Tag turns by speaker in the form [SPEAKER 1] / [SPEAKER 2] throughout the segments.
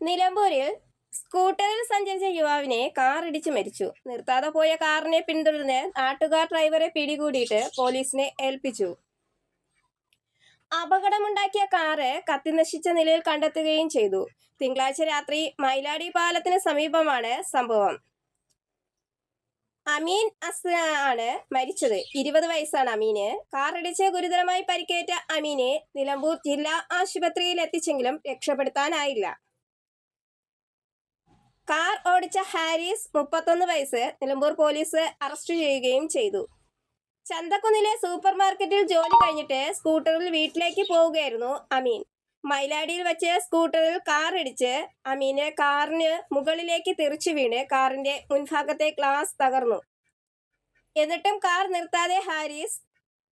[SPEAKER 1] നിലമ്പൂരിൽ സ്കൂട്ടറിൽ സഞ്ചരിച്ച യുവാവിനെ കാർ ഇടിച്ച് മരിച്ചു. നിർത്താതെ പോയ കാറിനെ പിന്തുടർന്ന് നാട്ടുകാർ ഡ്രൈവറെ പിടികൂടിയിട്ട് പോലീസിനെ ഏൽപ്പിച്ചു. അപകടമുണ്ടാക്കിയ കാറ് കത്തിനശിച്ച നിലയിൽ കണ്ടെത്തുകയും ചെയ്തു. തിങ്കളാഴ്ച രാത്രി മൈലാടി പാലത്തിന് സമീപമാണ് സംഭവം. അമീൻ അസ് ആണ് മരിച്ചത്. ഇരുപത് വയസ്സാണ് അമീന്. കാറിടിച്ച് ഗുരുതരമായി പരിക്കേറ്റ അമീനെ നിലമ്പൂർ ജില്ലാ ആശുപത്രിയിൽ എത്തിച്ചെങ്കിലും രക്ഷപ്പെടുത്താനായില്ല. കാർ ഓടിച്ച ഹാരിസ് മുപ്പത്തൊന്ന് വയസ്സ് നിലമ്പൂർ പോലീസ് അറസ്റ്റ് ചെയ്യുകയും ചെയ്തു. ചന്തക്കുന്നിലെ സൂപ്പർ മാർക്കറ്റിൽ ജോലി കഴിഞ്ഞിട്ട് സ്കൂട്ടറിൽ വീട്ടിലേക്ക് പോവുകയായിരുന്നു അമീൻ. മൈലാടിയിൽ വെച്ച് സ്കൂട്ടറിൽ കാർ ഇടിച്ച് അമീന് കാറിന് മുകളിലേക്ക് തെറിച്ചു വീണ് കാറിന്റെ മുൻഭാഗത്തെ ഗ്ലാസ് തകർന്നു. എന്നിട്ടും കാർ നിർത്താതെ ഹാരിസ്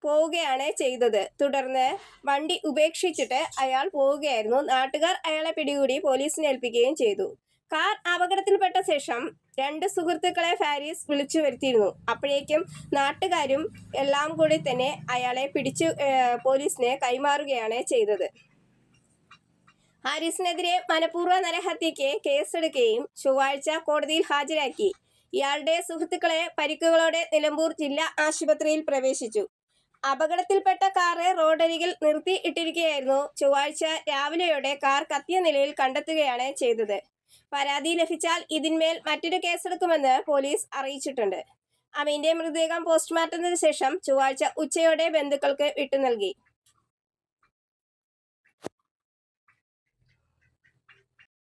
[SPEAKER 1] പോവുകയാണ് ചെയ്തത്. തുടർന്ന് വണ്ടി ഉപേക്ഷിച്ചിട്ട് അയാൾ പോവുകയായിരുന്നു. നാട്ടുകാർ അയാളെ പിടികൂടി പോലീസിനെ ഏൽപ്പിക്കുകയും ചെയ്തു. കാർ അപകടത്തിൽപ്പെട്ട ശേഷം രണ്ട് സുഹൃത്തുക്കളെ ഫാരീസ് വിളിച്ചു വരുത്തിയിരുന്നു. അപ്പോഴേക്കും നാട്ടുകാരും എല്ലാം കൂടി തന്നെ അയാളെ പിടിച്ചു പോലീസിനെ കൈമാറുകയാണ് ചെയ്തത്. ഹാരിസിനെതിരെ മനഃപൂർവ നരഹത്യയ്ക്ക് കേസെടുക്കുകയും ചൊവ്വാഴ്ച കോടതിയിൽ ഹാജരാക്കി. ഇയാളുടെ സുഹൃത്തുക്കളെ പരിക്കുകളോടെ നിലമ്പൂർ ജില്ലാ ആശുപത്രിയിൽ പ്രവേശിച്ചു. അപകടത്തിൽപ്പെട്ട കാറ് റോഡരികിൽ നിർത്തി ഇട്ടിരിക്കുകയായിരുന്നു. ചൊവ്വാഴ്ച രാവിലെയോടെ കാർ കത്തിയ നിലയിൽ കണ്ടെത്തുകയാണ് ചെയ്തത്. പരാതി ലഭിച്ചാൽ ഇതിന്മേൽ മറ്റൊരു കേസെടുക്കുമെന്ന് പോലീസ് അറിയിച്ചിട്ടുണ്ട്. അമീന്റെ മൃതദേഹം പോസ്റ്റ്മോർട്ടത്തിന് ശേഷം ചൊവ്വാഴ്ച ഉച്ചയോടെ ബന്ധുക്കൾക്ക് വിട്ടു നൽകി.